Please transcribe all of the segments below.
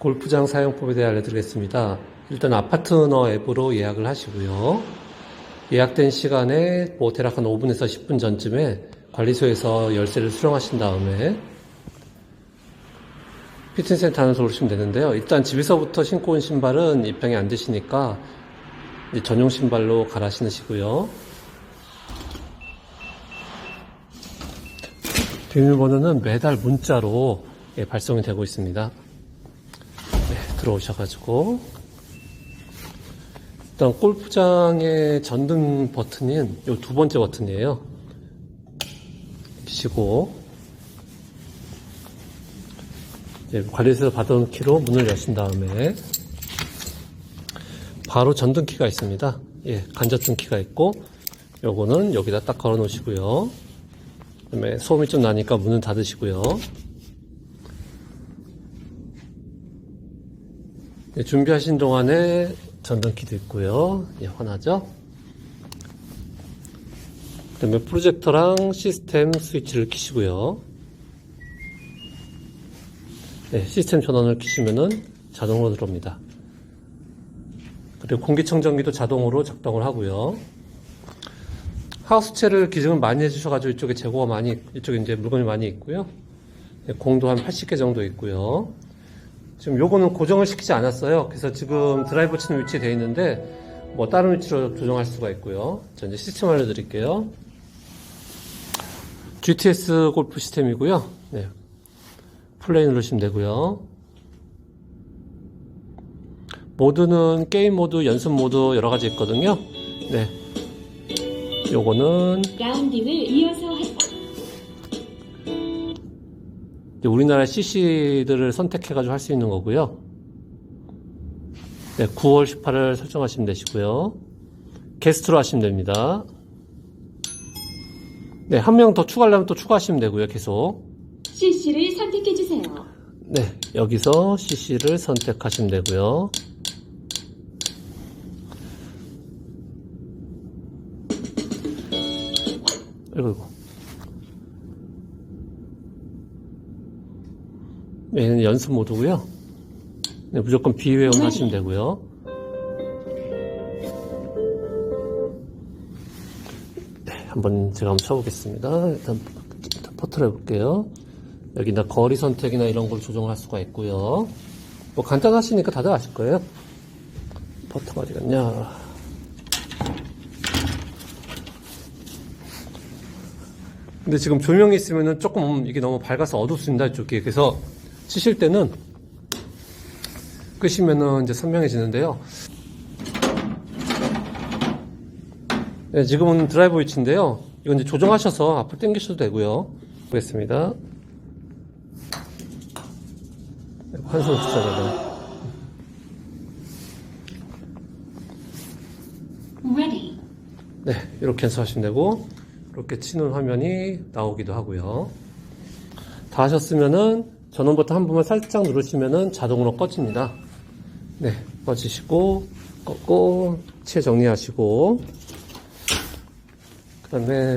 골프장 사용법에 대해 알려드리겠습니다. 일단 아파트너 앱으로 예약을 하시고요. 예약된 시간에 뭐 대략 한 5분에서 10분 전쯤에 관리소에서 열쇠를 수령하신 다음에 피팅센터 안에서 오시면 되는데요. 일단 집에서부터 신고 온 신발은 입장이 안 되시니까 전용 신발로 갈아 신으시고요. 비밀번호는 매달 문자로 예, 발송이 되고 있습니다. 네, 들어오셔가지고 일단 골프장의 전등 버튼인 이두 번째 버튼이에요. 키시고 이제 관리소에서 받아온 키로 문을 여신 다음에 바로 전등 키가 있습니다. 예, 간접등 키가 있고 요거는 여기다 딱 걸어 놓으시고요. 그다음에 소음이 좀 나니까 문은 닫으시고요. 네, 준비하신 동안에 전등키도 있고요. 예, 환하죠? 그 다음에 프로젝터랑 시스템 스위치를 키시고요. 네, 시스템 전원을 키시면은 자동으로 들어옵니다. 그리고 공기청정기도 자동으로 작동을 하고요. 하우스체를 기증을 많이 해주셔가지고 이쪽에 재고가 많이, 이쪽에 이제 물건이 많이 있고요. 네, 공도 한 80개 정도 있고요. 지금 요거는 고정을 시키지 않았어요. 그래서 지금 드라이버 치는 위치에 되어 있는데 뭐 다른 위치로 조정할 수가 있고요. 자 이제 시스템 알려드릴게요. GTS 골프 시스템이고요. 네. 플레이 누르시면 되고요. 모드는 게임 모드, 연습 모드 여러 가지 있거든요. 네. 요거는 라운딩을 이어서 하다. 우리나라 CC들을 선택해가지고 할 수 있는 거고요. 네, 9월 18일 설정하시면 되시고요. 게스트로 하시면 됩니다. 네, 한 명 더 추가하려면 또 추가하시면 되고요, 계속. CC를 선택해 주세요. 네, 여기서 CC를 선택하시면 되고요. 아이고, 아이고. 네, 얘는 연습 모드고요. 네, 무조건 비회원 하시면 되고요. 네, 한번 제가 한번 쳐보겠습니다. 일단, 일단 포트를 해볼게요. 여기다 거리 선택이나 이런 걸 조정할 수가 있고요. 뭐 간단하시니까 다들 아실 거예요. 버터가 어디 갔냐. 근데 지금 조명이 있으면은 조금 이게 너무 밝아서 어둡습니다, 이쪽이. 그래서 치실 때는 끄시면은 이제 선명해지는데요. 네, 지금은 드라이버 위치인데요. 이건 이제 조정하셔서 앞으로 당기셔도 되고요. 보겠습니다. 환승 주차자들. Ready. 네, 이렇게 해서 하시면 되고, 이렇게 치는 화면이 나오기도 하고요. 다 하셨으면은 전원 버튼 한 번만 살짝 누르시면은 자동으로 꺼집니다. 네, 꺼지시고, 껐고, 치해 정리하시고, 그 다음에,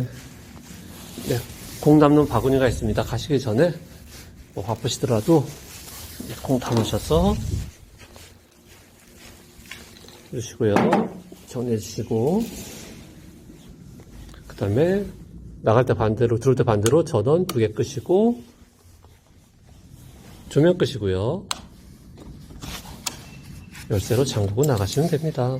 네, 공 담는 바구니가 있습니다. 가시기 전에, 뭐 바쁘시더라도, 네, 공 담으셔서, 주시고요. 정리해 주시고, 그 다음에 나갈 때 반대로, 들어올 때 반대로 전원 두 개 끄시고, 조명 끄시고요. 열쇠로 잠그고 나가시면 됩니다.